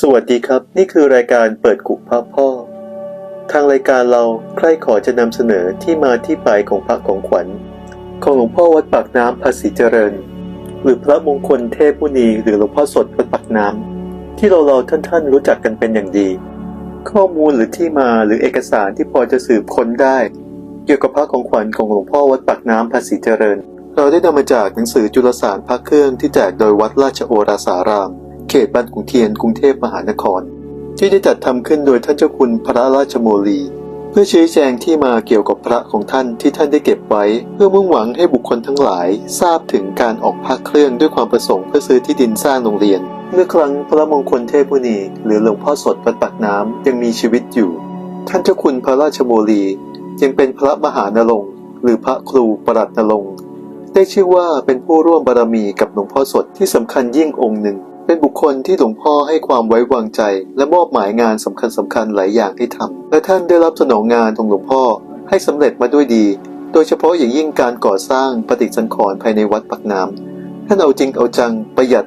สวัสดีครับ นี่คือรายการเปิดกุพระพ่อ ทางรายการเราใคร่ขอจะนำเสนอที่มาที่ไปของพระของขวัญ ของหลวงพ่อวัดปากน้ำภาษีเจริญ หรือพระมงคลเทพมุนีหรือหลวงพ่อสดวัดปากน้ำที่เราเราๆท่านๆรู้จักกันเป็นอย่างดี ข้อมูลหรือที่มาหรือเอกสารที่พอจะสืบค้นได้ เกี่ยวกับพระของขวัญของหลวงพ่อวัดปากน้ำภาษีเจริญ เราได้นำมาจากหนังสือจุลสารพระเครื่องที่แจกโดยวัดราชโอราสาราม เขตบ้างขุนเทียนกรุงเทพมหานคร ที่ได้จัดทำขึ้นโดยท่านเจ้าคุณพระราชโมลี เพื่อชี้แจงที่มาเกี่ยวกับพระของท่านที่ท่านได้เก็บไว้ เพื่อมุ่งหวังให้บุคคลทั้งหลาย ทราบถึงการออกพระเครื่องด้วยความประสงค์เพื่อซื้อที่ดินสร้างโรงเรียน เมื่อครั้งพระมงคลเทพมุนีหรือหลวงพ่อสดวัดปากน้ำยังมีชีวิตอยู่ ท่านเจ้าคุณพระราชโมลียังเป็นพระมหานรงค์หรือพระครูประหลัดนรงค์ได้ชื่อว่าเป็นผู้ร่วมบารมีกับหลวงพ่อสดที่สำคัญยิ่งองค์หนึ่ง เป็นบุคคลที่หลวงพ่อให้ความไว้วางใจ และมอบหมายงานสำคัญสำคัญหลายอย่างให้ทำและท่านได้รับสนองงานของหลวงพ่อให้สำเร็จมาด้วยดี โดยเฉพาะอย่างยิ่งการก่อสร้างปฏิสังขรณ์ภายในวัดปักน้ำท่านเอาจริงเอาจังประหยัด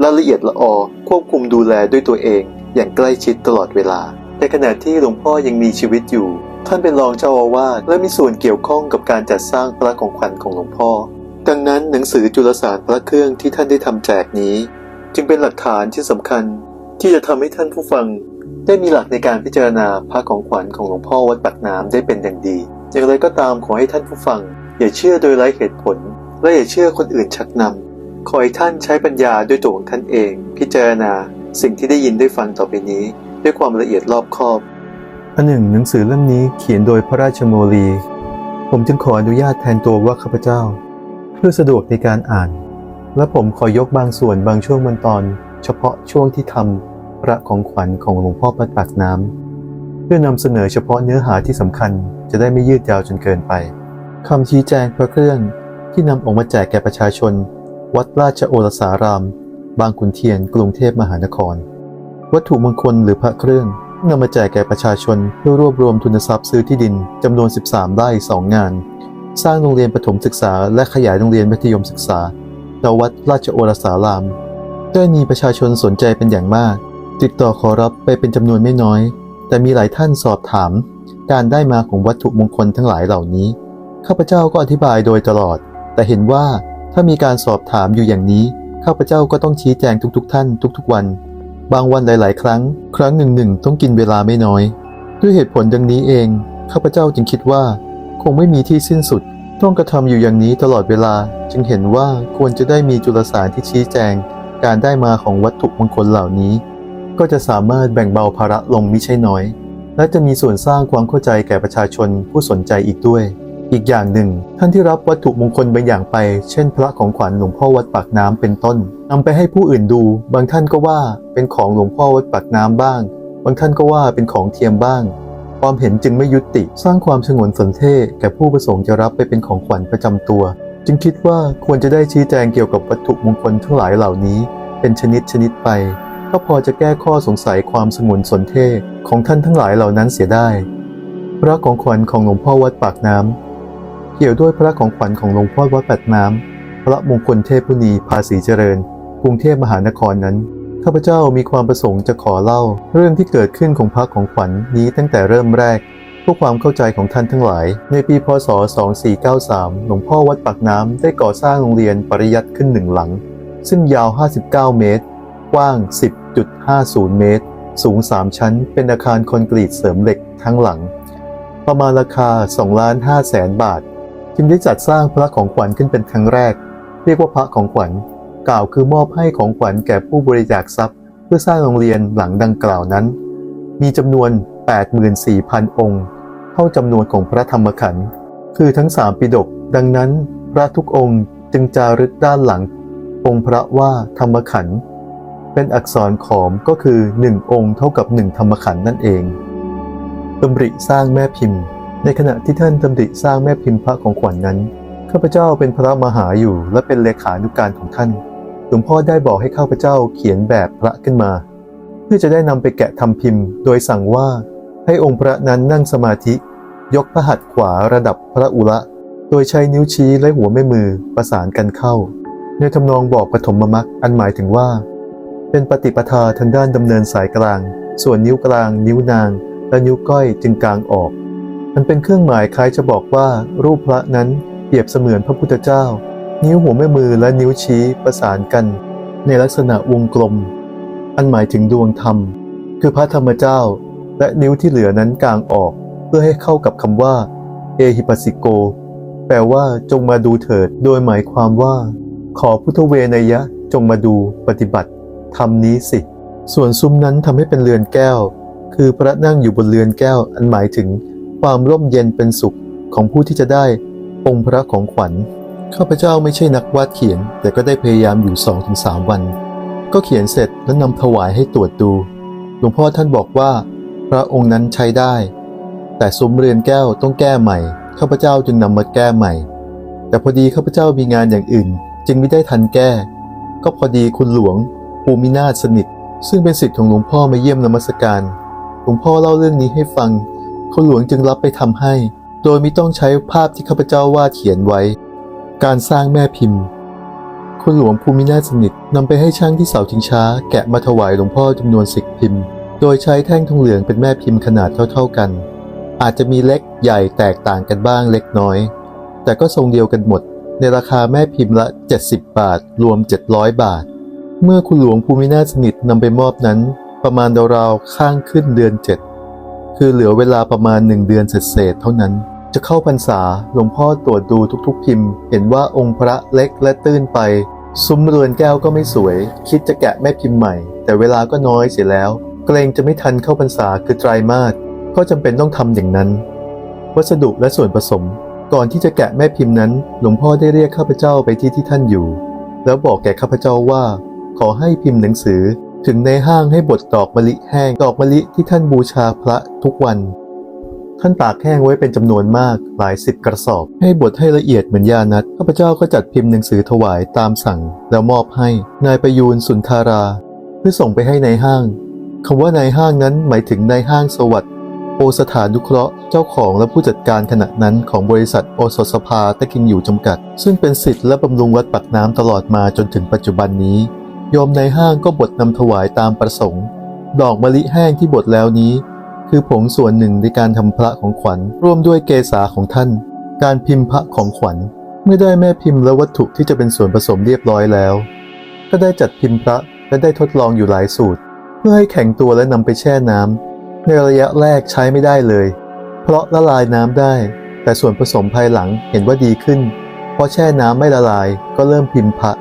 และละเอียดละออควบคุมดูแลด้วยตัวเอง อย่างใกล้ชิดตลอดเวลา ในขณะที่หลวงพ่อยังมีชีวิตอยู่ ท่านเป็นรองเจ้าอาวาสและมีส่วนเกี่ยวข้องกับการจัดสร้างพระของขวัญของหลวงพ่อ ดังนั้นหนังสือจุลสารพระเครื่องที่ท่านได้ทำแจกนี้ จึงเป็นหลักฐานที่สำคัญที่จะทำให้ท่านผู้ฟัง ได้มีหลักในการพิจารณาพระของขวัญของหลวงพ่อวัดปากน้ำได้เป็นอย่างดี อย่างไรก็ตามขอให้ท่านผู้ฟัง อย่าเชื่อโดยไร้เหตุผล และอย่าเชื่อคนอื่นชักนำขอให้ท่านใช้ปัญญาด้วยตัวของท่านเอง พิจารณาสิ่งที่ได้ยินได้ฟังต่อไปนี้ ด้วยความละเอียดรอบคอบอันหนึ่งหนังสือเล่มนี้เขียนโดยพระราชโมลี ผมจึงขออนุญาตแทนตัวว่าข้าพเจ้า เพื่อสะดวกในการอ่าน และผมขอยกบางส่วนบางช่วงบางตอน เฉพาะช่วงที่ทำพระของขวัญของหลวงพ่อปัดปากน้ำเพื่อนำเสนอเฉพาะเนื้อหาที่สำคัญจะได้ไม่ยืดยาวจนเกินไปคำชี้แจงพระเครื่องที่นำออกมาแจกแก่ประชาชน วัดราชโอรสาราม บางขุนเทียนกรุงเทพมหานคร วัตถุมงคลหรือพระเครื่องนำมาแจกแก่ประชาชนเพื่อรวบรวมทุนทรัพย์ซื้อที่ดินจำนวน 13ไร่2งาน สร้างโรงเรียนประถมศึกษา และขยายโรงเรียนมัธยมศึกษา ณวัดราชโอรสาราม ได้มีประชาชนสนใจเป็นอย่างมาก ติดต่อขอรับไปเป็นจำนวนไม่น้อย แต่มีหลายท่านสอบถาม การได้มาของวัตถุมงคลทั้งหลายเหล่านี้ ข้าพเจ้าก็อธิบายโดยตลอด แต่เห็นว่าถ้ามีการสอบถามอยู่อย่างนี้ ข้าพเจ้าก็ต้องชี้แจงทุกๆ ท่านทุก ๆ วัน บางวันหลาย ๆ ครั้ง ครั้งหนึ่งหนึ่งต้องกินเวลาไม่น้อย ด้วยเหตุผลดังนี้เอง ข้าพเจ้าจึงคิดว่า คงไม่มีที่สิ้นสุด ต้องกระทำอยู่อย่างนี้ตลอดเวลาจึงเห็นว่าควรจะได้มีจุลสารที่ชี้แจง การได้มาของวัตถุมงคลเหล่านี้ ก็จะสามารถแบ่งเบาภาระลงมิใช่น้อย และจะมีส่วนสร้างความเข้าใจแก่ประชาชนผู้สนใจอีกด้วย อีกอย่างหนึ่ง ท่านที่รับวัตถุมงคลบางอย่างไป เช่น พระของขวัญหลวงพ่อวัดปากน้ำเป็นต้นนำไปให้ผู้อื่นดู บางท่านก็ว่าเป็นของหลวงพ่อวัดปากน้ำบ้าง บางท่านก็ว่าเป็นของเทียมบ้าง ความเห็นจึงไม่ยุติ สร้างความสงวนสนเท่แก่ผู้ประสงค์จะรับไปเป็นของขวัญประจำตัว จึงคิดว่าควรจะได้ชี้แจงเกี่ยวกับวัตถุมงคลทั้งหลายเหล่านี้ เป็นชนิดชนิดไป ก็พอจะแก้ข้อสงสัยความสงวนสนเท่ของท่านทั้งหลายเหล่านั้นเสียได้พระของขวัญของหลวงพ่อวัดปากน้ำเกี่ยวด้วยพระของขวัญของหลวงพ่อวัดปากน้ำพระมงคลเทพมุนีภาษีเจริญ กรุงเทพมหานครนั้น ข้าพเจ้ามีความประสงค์จะขอเล่า เรื่องที่เกิดขึ้นของพระของขวัญนี้ตั้งแต่เริ่มแรกเพื่อความเข้าใจของท่านทั้งหลาย ในปีพศ 2493 หลวงพ่อวัดปากน้ำได้ก่อสร้างโรงเรียนปริยัติขึ้นหนึ่งหลัง ซึ่งยาว 59 เมตร กว้าง 10.50 เมตร สูง 3 ชั้น เป็นอาคารคอนกรีตเสริมเหล็กทั้งหลัง ประมาณราคา2ล้าน5แสนบาท จึงได้จัดสร้างพระของขวัญขึ้นเป็นครั้งแรก เรียกว่าพระของขวัญ กล่าวคือมอบให้ของขวัญแก่ผู้บริจาคทรัพย์ เพื่อสร้างโรงเรียนหลังดังกล่าวนั้น มีจำนวน 84,000 องค์ เท่าจำนวนของพระธรรมขันธ์คือทั้งสามปิฎกดังนั้น พระทุกองค์จึงจารึกด้านหลัง องค์พระว่าธรรมขันธ์เป็นอักษรขอมก็คือ1องค์เท่ากับ1ธรรมขันธ์นั่นเองดำริสร้างแม่พิมพ์ ในขณะที่ท่านดำริสร้างแม่พิมพ์พระของขวัญนนั้นข้าพเจ้าเป็นพระมหาอยู่และเป็นเลขานุการของท่าน หลวงพ่อได้บอกให้ข้าพเจ้าเขียนแบบพระขึ้นมา เพื่อจะได้นำไปแกะทำพิมพ์ โดยสั่งว่าให้องค์พระนั้นนั่งสมาธิ ยกพระหัตถ์ขวาระดับพระอุระโดยใช้นิ้วชี้และหัวแม่มือประสานกันเข้า ในทำนองบอกปฐมมรรคอันหมายถึงว่า เป็นปฏิปทาทางด้านดำเนินสายกลาง ส่วนนิ้วกลาง นิ้วนาง และนิ้วก้อยจึงกลางออก มันเป็นเครื่องหมายคล้ายจะบอกว่ารูปพระนั้นเปรียบเสมือนพระพุทธเจ้า นิ้วหัวแม่มือและนิ้วชี้ประสานกัน ในลักษณะวงกลม อันหมายถึงดวงธรรม คือพระธรรมเจ้า และนิ้วที่เหลือนั้นกลางออก เพื่อให้เข้ากับคำว่า เอหิปัสสิโก แปลว่าจงมาดูเถิด โดยหมายความว่า ขอพุทธเวนยะจงมาดูปฏิบัติทำนี้สิ ส่วนซุ้มนั้นทำให้เป็นเรือนแก้ว คือพระนั่งอยู่บนเรือนแก้ว อันหมายถึงความร่มเย็นเป็นสุขของผู้ที่จะได้องค์พระของขวัญ ข้าพเจ้าไม่ใช่นักวาดเขียน แต่ก็ได้พยายามอยู่2-3วัน ก็เขียนเสร็จแล้วนำถวายให้ตรวจดู หลวงพ่อท่านบอกว่า พระองค์นั้นใช้ได้ แต่ซุ้มเรือนแก้วต้องแก้ใหม่ ข้าพเจ้าจึงนำมาแก้ใหม่ แต่พอดีข้าพเจ้ามีงานอย่างอื่น จึงไม่ได้ทันแก้ ก็พอดีคุณหลวง ภูมินาถสนิท ซึ่งเป็นสิทธิ์ของหลวงพ่อมาเยี่ยมนมัสการ หลวงพ่อเล่าเรื่องนี้ให้ฟัง คุณหลวงจึงรับไปทำให้ โดยไม่ต้องใช้ภาพที่ข้าพเจ้าวาดเขียนไว้ การสร้างแม่พิมพ์ คุณหลวงภูมินาสนิทนำไปให้ช่างที่เสาชิงช้า แกะมาถวายหลวงพ่อจำนวนสิบพิมพ์ โดยใช้แท่งทองเหลืองเป็นแม่พิมพ์ขนาดเท่า ๆกัน อาจจะมีเล็กใหญ่แตกต่างกันบ้างเล็กน้อย แต่ก็ทรงเดียวกันหมด ในราคาแม่พิมพ์ละ 70 บาท รวม 700 บาท เมื่อคุณหลวงภูมินาสนิทนำไปมอบนั้น ประมาณราวๆข้างขึ้นเดือน 7 คือเหลือเวลาประมาณ1เดือนเศษเท่านั้น จะเข้าพรรษาหลวงพ่อตรวจดูทุกๆ พิมพ์ เห็นว่าองค์พระเล็กและตื้นไป ซุ้มเรือนแก้วก็ไม่สวย คิดจะแกะแม่พิมพ์ใหม่ แต่เวลาก็น้อยเสียแล้ว เกรงจะไม่ทันเข้าพรรษาคือไตรมาสก็จำเป็นต้องทำอย่างนั้น วัสดุและส่วนผสม ก่อนที่จะแกะแม่พิมพ์นั้น หลวงพ่อได้เรียกข้าพเจ้าไปที่ที่ท่านอยู่ แล้วบอกแก่ข้าพเจ้าว่า ขอให้พิมพ์หนังสือ ถึงในห้างให้บดดอกมะลิแห้งดอกมะลิที่ท่านบูชาพระทุกวัน ท่านตากแห้งไว้เป็นจำนวนมากหลายสิบกระสอบ ให้บดให้ละเอียดเหมือนยานัดข้าพเจ้าก็จัดพิมพ์หนังสือถวายตามสั่ง แล้วมอบให้นายประยูนสุนทารา เพื่อส่งไปให้ในายห้างคำว่านายห้างนั้นหมายถึงนายห้างสวัสดิ์โอสถานุเคราะห์เจ้าของและผู้จัดการขณะนั้นของบริษัทโอสถสภาตะกินอยู่จำกัด ซึ่งเป็นสิทธิ์และบำรุงวัดปักน้ำตลอดมาจนถึงปัจจุบันนี้โยมในห้างก็บดนำถวายตามประสงค์ ดอกมะลิแห้งที่บดแล้วนี้ คือผงส่วนหนึ่งในการทำพระของขวัญ ร่วมด้วยเกษาของท่าน การพิมพ์พระของขวัญ เมื่อได้แม่พิมพ์และวัตถุที่จะเป็นส่วนผสมเรียบร้อยแล้ว ก็ได้จัดพิมพ์พระและได้ทดลองอยู่หลายสูตร เพื่อให้แข็งตัวและนำไปแช่น้ำในระยะแรกใช้ไม่ได้เลย เพราะละลายน้ำได้ แต่ส่วนผสมภายหลังเห็นว่าดีขึ้นเพราะแช่น้ำไม่ละลายก็เริ่มพิมพ์พระ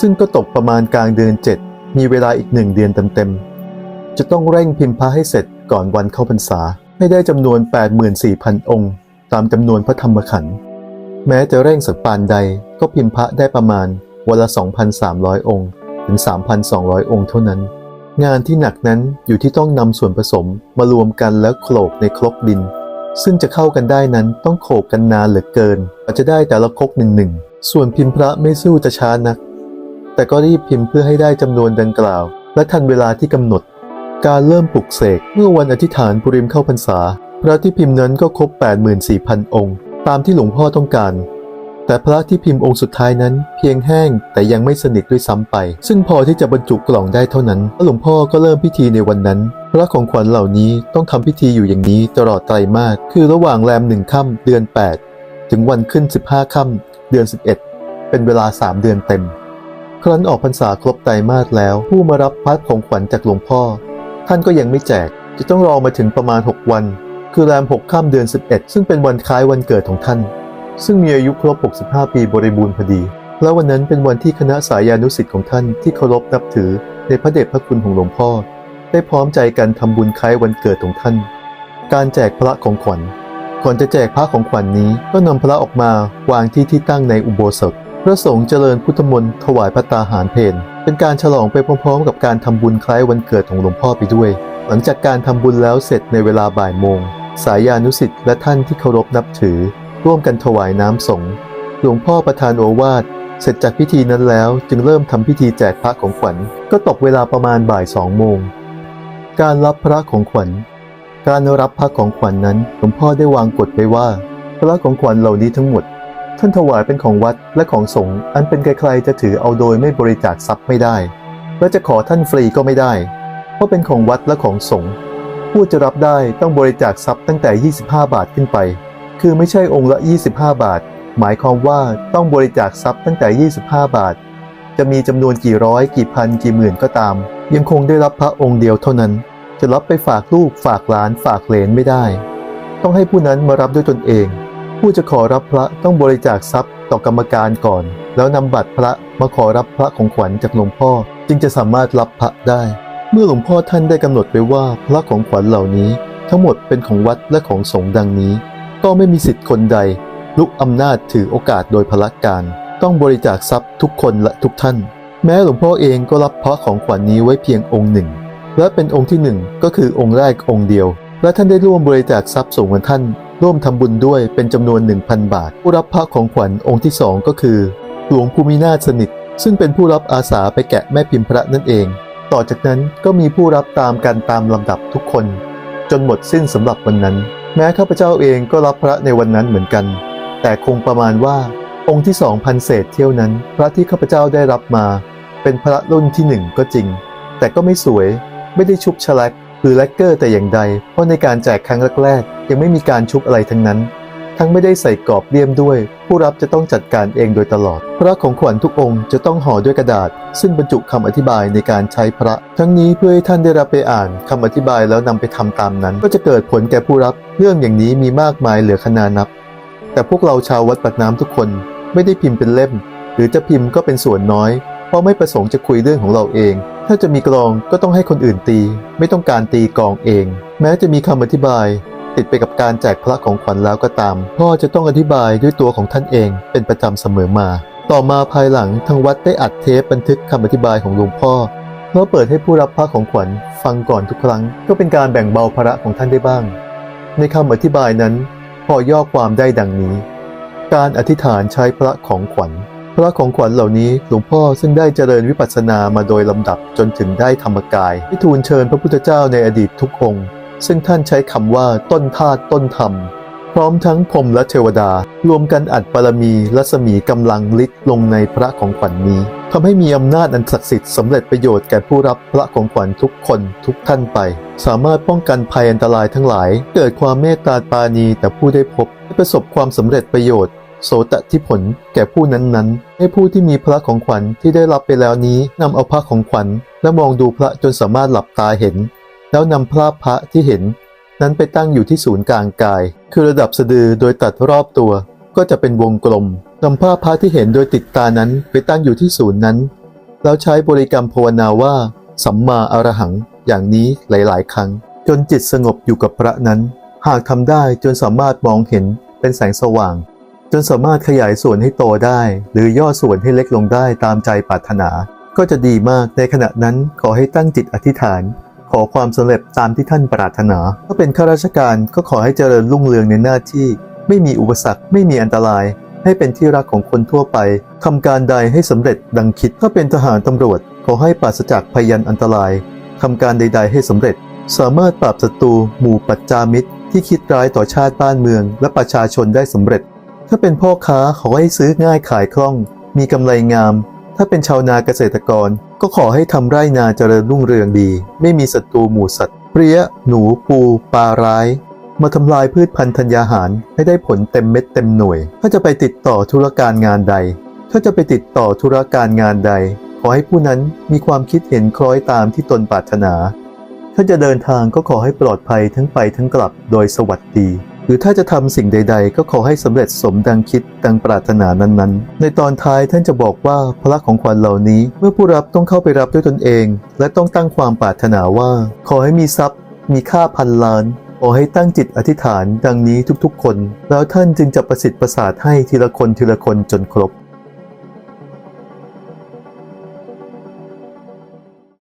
ซึ่งก็ตกประมาณกลางเดือน 7 มีเวลาอีกหนึ่งเดือนเต็มๆจะต้องเร่งพิมพ์พระให้เสร็จ ก่อนวันเข้าพรรษาให้ได้จำนวน 84,000 องค์ ตามจำนวนพระธรรมขันธ์แม้จะเร่งสักปานใดก็พิมพ์พระได้ประมาณวันละ 2,300 องค์ ถึง 3,200 องค์เท่านั้น งานที่หนักนั้นอยู่ที่ต้องนำส่วนผสมมารวมกันแล้วโขลกในครกดิน ซึ่งจะเข้ากันได้นั้นต้องโขลกกันนานเหลือเกินกว่าจะได้แต่ละครกหนึ่งหนึ่งส่วนพิมพ์พระไม่สู้จะช้านัก แต่ก็รีบพิมพ์เพื่อให้ได้จำนวนดังกล่าว และทันเวลาที่กำหนด การเริ่มปลุกเสกเมื่อวันอธิษฐานปุริมเข้าพรรษา พระที่พิมพ์นั้นก็ครบ 84,000 องค์ ตามที่หลวงพ่อต้องการ แต่พระที่พิมพ์องค์สุดท้ายนั้น เพียงแห้งแต่ยังไม่สนิทด้วยซ้ำไป ซึ่งพอที่จะบรรจุกล่องได้เท่านั้นหลวงพ่อก็เริ่มพิธีในวันนั้น พระของขวัญเหล่านี้ต้องทำพิธีอยู่อย่างนี้ตลอดไตรมาสคือระหว่างแรมหนึ่งค่ำเดือน 8 ถึงวันขึ้น 15ค่ำเดือน 11 เป็นเวลา 3 เดือนเต็มครั้นออกพรรษาครบไตรมาสแล้ว ผู้มารับพัดของขวัญจากหลวงพ่อ ท่านก็ยังไม่แจก จะต้องรอมาถึงประมาณ 6 วัน คือแรม6ค่ำเดือน 11 ซึ่งเป็นวันคล้ายวันเกิดของท่าน ซึ่งมีอายุครบ 65 ปีบริบูรณ์พอดี และวันนั้นเป็นวันที่คณะสายานุสิทธิ์ของท่านที่เคารพนับถือในพระเดชพระคุณของหลวงพ่อ ได้พร้อมใจกันทำบุญคล้ายวันเกิดของท่าน การแจกพระของขวัญ ก่อนจะแจกพระของขวัญนนี้ก็นำพระออกมาวางที่ที่ตั้งในอุโบสถ พระสงฆ์เจริญพุทธมนต์ถวายพระตาหารเพน เป็นการฉลองไปพร้อม ๆ กับการทำบุญคล้ายวันเกิดของหลวงพ่อไปด้วย หลังจากการทำบุญแล้วเสร็จในเวลาบ่ายโมง สายานุสิทธิ์และท่านที่เคารพนับถือ ร่วมกันถวายน้ำสงฆ์หลวงพ่อประทานโอวาทเสร็จจากพิธีนั้นแล้วจึงเริ่มทำพิธีแจกพระของขวัญ ก็ตกเวลาประมาณบ่ายสองโมง การรับพระของขวัญ การรับพระของขวัญนนั้นหลวงพ่อได้วางกฎไว้ว่า พระของขวัญเหล่านี้ทั้งหมด ท่านถวายเป็นของวัดและของสงฆ์อันเป็นใครๆจะถือเอาโดยไม่บริจาคทรัพย์ไม่ได้ และจะขอท่านฟรีก็ไม่ได้ เพราะเป็นของวัดและของสงฆ์ผู้จะรับได้ต้องบริจาคทรัพย์ตั้งแต่ 25 บาทขึ้นไป คือไม่ใช่องค์ละ 25 บาท หมายความว่าต้องบริจาคทรัพย์ตั้งแต่ 25 บาท จะมีจำนวนกี่ร้อยกี่พันกี่หมื่นก็ตาม ยังคงได้รับพระองค์เดียวเท่านั้น จะรับไปฝากลูกฝากหลานฝากเหลนไม่ได้ ต้องให้ผู้นั้นมารับด้วยตนเอง ผู้จะขอรับพระต้องบริจาคทรัพย์ต่อกรรมการก่อน แล้วนำบัตรพระมาขอรับพระของขวัญจากหลวงพ่อ จึงจะสามารถรับพระได้ เมื่อหลวงพ่อท่านได้กำหนดไว้ว่าพระของขวัญเหล่านี้ ทั้งหมดเป็นของวัดและของสงฆ์ดังนี้ ก็ไม่มีสิทธิ์คนใด ลุกอำนาจถือโอกาสโดยพละการ ต้องบริจาคทรัพย์ทุกคนและทุกท่าน แม้หลวงพ่อเองก็รับพระของขวัญนี้ไว้เพียงองค์หนึ่ง และเป็นองค์ที่หนึ่งก็คือองค์แรกองค์เดียว และท่านได้ร่วมบริจาคทรัพย์ส่งกับท่าน ร่วมทำบุญด้วยเป็นจำนวน 1,000 บาท ผู้รับพระของขวัญองค์ที่สองก็คือ หลวงภูมินาถสนิท ซึ่งเป็นผู้รับอาสาไปแกะแม่พิมพ์พระนั่นเอง ต่อจากนั้นก็มีผู้รับตามกันตามลำดับทุกคน จนหมดสิ้นสำหรับวันนั้น แม้ข้าพเจ้าเองก็รับพระในวันนั้นเหมือนกัน แต่คงประมาณว่าองค์ที่สองพันเศษเที่ยวนั้น พระที่ข้าพเจ้าได้รับมา เป็นพระรุ่นที่หนึ่งก็จริง แต่ก็ไม่สวยไม่ได้ชุบชลัก รือแลกเกอร์แต่อย่างใด เพราะในการแจกครั้งแรกๆ ยังไม่มีการชุบอะไรทั้งนั้น ทั้งไม่ได้ใส่กรอบเลี่ยมด้วย ผู้รับจะต้องจัดการเองโดยตลอด พระของขวัญทุกองค์จะต้องห่อด้วยกระดาษ ซึ่งบรรจุคำอธิบายในการใช้พระ ทั้งนี้เพื่อให้ท่านได้รับไปอ่านคำอธิบายแล้วนำไปทำตามนั้น ก็จะเกิดผลแก่ผู้รับ เรื่องอย่างนี้มีมากมายเหลือขนานับ แต่พวกเราชาววัดปากน้ำทุกคน ไม่ได้พิมพ์เป็นเล่ม หรือจะพิมพ์ก็เป็นส่วนน้อย ราะไม่ประสงค์จะคุยเรื่องของเราเอง ถ้าจะมีกลองก็ต้องให้คนอื่นตี ไม่ต้องการตีกลองเอง แม้จะมีคำอธิบาย ติดไปกับการแจกพระของขวัญแล้วก็ตาม พ่อจะต้องอธิบายด้วยตัวของท่านเองเป็นประจำเสมอมา ต่อมาภายหลังทางวัดได้อัดเทปบันทึกคำอธิบายของหลวงพ่อเพื่อเปิดให้ผู้รับพระของขวัญฟังก่อนทุกครั้ง ก็เป็นการแบ่งเบาภาระของท่านได้บ้าง ในคำอธิบายนั้น พอย่อความได้ดังนี้ การอธิษฐานใช้พระของขวัญ พระของขวัญเหล่านี้หลวงพ่อซึ่งได้เจริญวิปัสสนามาโดยลำดับจนถึงได้ธรรมกายที่ทูลเชิญพระพุทธเจ้าในอดีตทุกองค์ซึ่งท่านใช้คำว่าต้นธาตุต้นธรรม พร้อมทั้งพรมและเทวดา รวมกันอัดบารมีรัศมีกำลังฤทธิ์ลงในพระของขวัญนนี้ทำให้มีอำนาจอันศักดิ์สิทธิ์สำเร็จประโยชน์แก่ผู้รับพระของขวัญทุกคนทุกท่านไป สามารถป้องกันภัยอันตรายทั้งหลาย เกิดความเมตตาปาณีแต่ผู้ได้พบให้ประสบความสำเร็จประโยชน์ โสตที่ผลแก่ผู้นั้นๆ ให้ผู้ที่มีพระของขวัญที่ได้รับไปแล้วนี้นำเอาพระของขวัญ และมองดูพระจนสามารถหลับตาเห็น แล้วนำภาพพระที่เห็น นั้นไปตั้งอยู่ที่ศูนย์กลางกาย คือระดับสะดือโดยตัดรอบตัว ก็จะเป็นวงกลมนำภาพพระที่เห็นโดยติดตานั้นไปตั้งอยู่ที่ศูนย์นั้น แล้วใช้บริกรรมภาวนาว่า สัมมาอรหัง อย่างนี้หลาย ๆ ครั้ง จนจิตสงบอยู่กับพระนั้น หากทำได้จนสามารถมองเห็นเป็นแสงสว่าง จนสามารถขยายส่วนให้โตได้ หรือย่อส่วนให้เล็กลงได้ตามใจปรารถนา ก็จะดีมากในขณะนั้นขอให้ตั้งจิตอธิษฐาน ขอความสำเร็จตามที่ท่านปรารถนา ถ้าเป็นข้าราชการก็ขอให้เจริญรุ่งเรืองในหน้าที่ ไม่มีอุปสรรคไม่มีอันตรายให้เป็นที่รักของคนทั่วไป ทำการใดให้สำเร็จดังคิด ถ้าเป็นทหารตำรวจ ขอให้ปราศจากพยันอันตราย ทำการใด ๆ ให้สำเร็จ สามารถปราบศัตรูหมู่ปัจจามิตร ที่คิดร้ายต่อชาติบ้านเมือง และประชาชนได้สำเร็จ ถ้าเป็นพ่อค้าขอให้ซื้อง่ายขายคล่อง มีกำไรงาม ถ้าเป็นชาวนาเกษตรกร ก็ขอให้ทำไร่นาเจริญรุ่งเรืองดี ไม่มีศัตรูหมู่สัตว์เปรี้ย หนู ปูปลาร้าย มาทำลายพืชพันธุ์ธัญญาหาร ให้ได้ผลเต็มเม็ดเต็มหน่วย ถ้าจะไปติดต่อธุรการงานใด ถ้าจะไปติดต่อธุรการงานใด ขอให้ผู้นั้นมีความคิดเห็นคล้อยตามที่ตนปรารถนา ถ้าจะเดินทางก็ขอให้ปลอดภัยทั้งไปทั้งกลับโดยสวัสดี หรือถ้าจะทำสิ่งใด ๆ ก็ขอให้สำเร็จสมดังคิดดังปรารถนานั้นๆ ในตอนท้ายท่านจะบอกว่าพระของขวัญเหล่านี้ เมื่อผู้รับต้องเข้าไปรับด้วยตนเอง และต้องตั้งความปรารถนาว่า ขอให้มีทรัพย์ มีค่าพันล้านขอให้ตั้งจิตอธิษฐานดังนี้ทุกๆคน แล้วท่านจึงจะประสิทธิ์ประสาทให้ทีละคนทีละคนจนครบ